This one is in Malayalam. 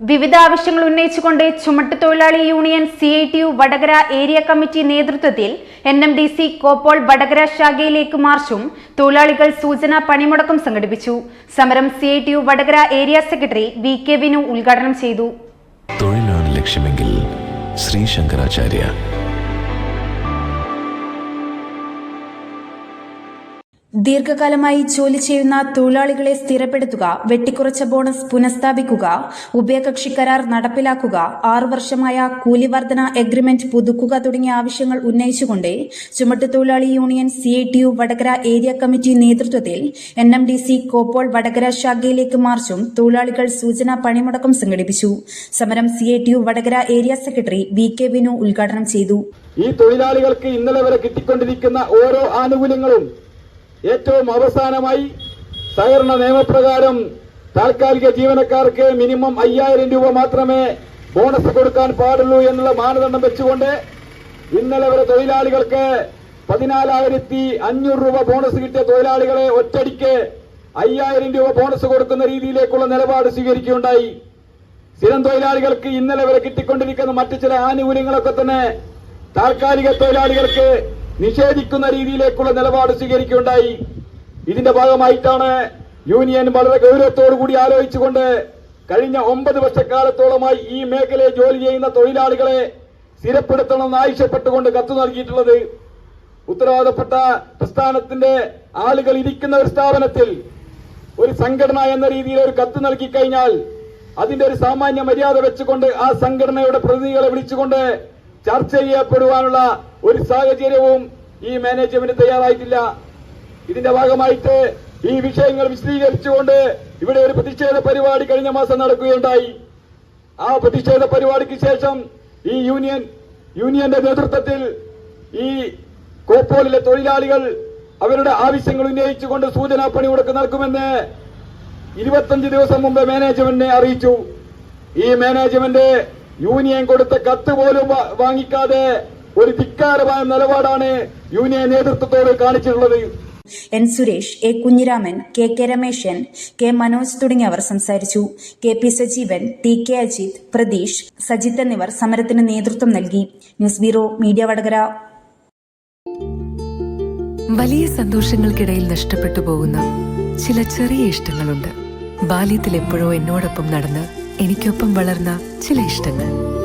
വിവിധ ആവശ്യങ്ങൾ ഉന്നയിച്ചുകൊണ്ട് ചുമട്ട് തൊഴിലാളി union C I T U Vadakara area committee നേതൃത്വത്തിൽ എൻ എം ഡി സി കോപ്പോൾ വടകര ശാഖയിലേക്ക് മാർച്ചും തൊഴിലാളികൾ സൂചന പണിമുടക്കും സംഘടിപ്പിച്ചു. സമരം C I T U Vadakara area secretary V K Vinu ഉദ്ഘാടനം ചെയ്തു. തൊഴിലാണ് ലക്ഷ്യമെങ്കിൽ ശ്രീ ശങ്കരാചാര്യ ദീർഘകാലമായി ജോലി ചെയ്യുന്ന തൊഴിലാളികളെ സ്ഥിരപ്പെടുത്തുക വെട്ടിക്കുറച്ച ബോണസ് പുനഃസ്ഥാപിക്കുക ഉഭയകക്ഷി കരാർ നടപ്പിലാക്കുക ആറു വർഷമായ കൂലി വർധന എഗ്രിമെന്റ് പുതുക്കുക തുടങ്ങിയ ആവശ്യങ്ങൾ ഉന്നയിച്ചുകൊണ്ട് ചുമട്ടുതൊഴിലാളി union C I T U Vadakara area committee നേതൃത്വത്തിൽ എൻ എം ഡി സി കോപ്പോൾ വടകര ശാഖയിലേക്ക് മാർച്ചും തൊഴിലാളികൾ സൂചനാ പണിമുടക്കം സംഘടിപ്പിച്ചു. സമരം C I T U Vadakara area secretary V K Vinu ഉദ്ഘാടനം ചെയ്തു. ഈ തൊഴിലാളികൾക്ക് ഇന്നലെ വരെ കിട്ടിക്കൊണ്ടിരിക്കുന്ന ഓരോ ആനുകൂല്യങ്ങളും ഏറ്റവും അവസാനമായി സഹകരണ നിയമപ്രകാരം താൽക്കാലിക ജീവനക്കാർക്ക് മിനിമം അയ്യായിരം രൂപ മാത്രമേ ബോണസ് കൊടുക്കാൻ പാടുള്ളൂ എന്നുള്ള മാനദണ്ഡം വെച്ചുകൊണ്ട് ഇന്നലെ വരെ തൊഴിലാളികൾക്ക് പതിനാലായിരത്തി അഞ്ഞൂറ് രൂപ ബോണസ് കിട്ടിയ തൊഴിലാളികളെ ഒറ്റടിക്ക് അയ്യായിരം രൂപ ബോണസ് കൊടുക്കുന്ന രീതിയിലേക്കുള്ള നിലപാട് സ്വീകരിക്കുകയുണ്ടായി. സ്ഥിരം തൊഴിലാളികൾക്ക് ഇന്നലെ വരെ കിട്ടിക്കൊണ്ടിരിക്കുന്ന മറ്റു ചില ആനുകൂല്യങ്ങളൊക്കെ തന്നെ താൽക്കാലിക തൊഴിലാളികൾക്ക് നിഷേധിക്കുന്ന രീതിയിലേക്കുള്ള നിലപാട് സ്വീകരിക്കുകയുണ്ടായി. ഇതിന്റെ ഭാഗമായിട്ടാണ് യൂണിയൻ വളരെ ഗൗരവത്തോടു കൂടി ആലോചിച്ചുകൊണ്ട് കഴിഞ്ഞ ഒമ്പത് വർഷക്കാലത്തോളമായി ഈ മേഖലയിൽ ജോലി ചെയ്യുന്ന തൊഴിലാളികളെ സ്ഥിരപ്പെടുത്തണമെന്ന് ആവശ്യപ്പെട്ടുകൊണ്ട് കത്ത് നൽകിയിട്ടുള്ളത്. ഉത്തരവാദപ്പെട്ട പ്രസ്ഥാനത്തിന്റെ ആളുകൾ ഇരിക്കുന്ന ഒരു സ്ഥാപനത്തിൽ ഒരു സംഘടന എന്ന രീതിയിൽ ഒരു കത്ത് നൽകി കഴിഞ്ഞാൽ അതിന്റെ ഒരു സാമാന്യ മര്യാദ വെച്ചുകൊണ്ട് ആ സംഘടനയുടെ പ്രതിനിധികളെ വിളിച്ചുകൊണ്ട് ചർച്ച ചെയ്യപ്പെടുവാനുള്ള ഒരു സാഹചര്യവും ഈ മാനേജ്മെന്റ് തയ്യാറായിട്ടില്ല. ഇതിന്റെ ഭാഗമായിട്ട് ഈ വിഷയങ്ങൾ വിശദീകരിച്ചുകൊണ്ട് ഇവിടെ ഒരു പ്രതിഷേധ പരിപാടി കഴിഞ്ഞ മാസം നടക്കുകയുണ്ടായി. ആ പ്രതിഷേധ പരിപാടിക്ക് ശേഷം ഈ യൂണിയൻ യൂണിയന്റെ നേതൃത്വത്തിൽ ഈ കോപ്പോളിലെ തൊഴിലാളികൾ അവരുടെ ആവശ്യങ്ങൾ ഉന്നയിച്ചുകൊണ്ട് സൂചനാ പണിമുടക്ക് നടക്കുമെന്ന് ഇരുപത്തഞ്ച് ദിവസം മുമ്പ് മാനേജ്മെന്റിനെ അറിയിച്ചു. ഈ മാനേജ്മെന്റ് യൂണിയൻ കൊടുത്ത കത്ത് പോലും വാങ്ങിക്കാതെ ഒരു ധിക്കാരമായ നിലപാടാണ് യൂണിയൻ നേതൃത്വത്തോട് കാണിച്ചിട്ടുള്ളത്. N Suresh A Kunhiraman K K Rameshan K Manoj തുടങ്ങിയവർ സംസാരിച്ചു. K P Sajeevan T K Ajith Pratheesh Sajith എന്നിവർ സമരത്തിന് നേതൃത്വം നൽകി. News bureau media Vadakara. വലിയ സന്തോഷങ്ങൾക്കിടയിൽ നഷ്ടപ്പെട്ടു പോകുന്ന ചില ചെറിയ ഇഷ്ടങ്ങളുണ്ട്. ബാല്യത്തിൽ എപ്പോഴോ എന്നോടൊപ്പം നടന്ന് എനിക്കൊപ്പം വളർന്ന ചില ഇഷ്ടങ്ങൾ.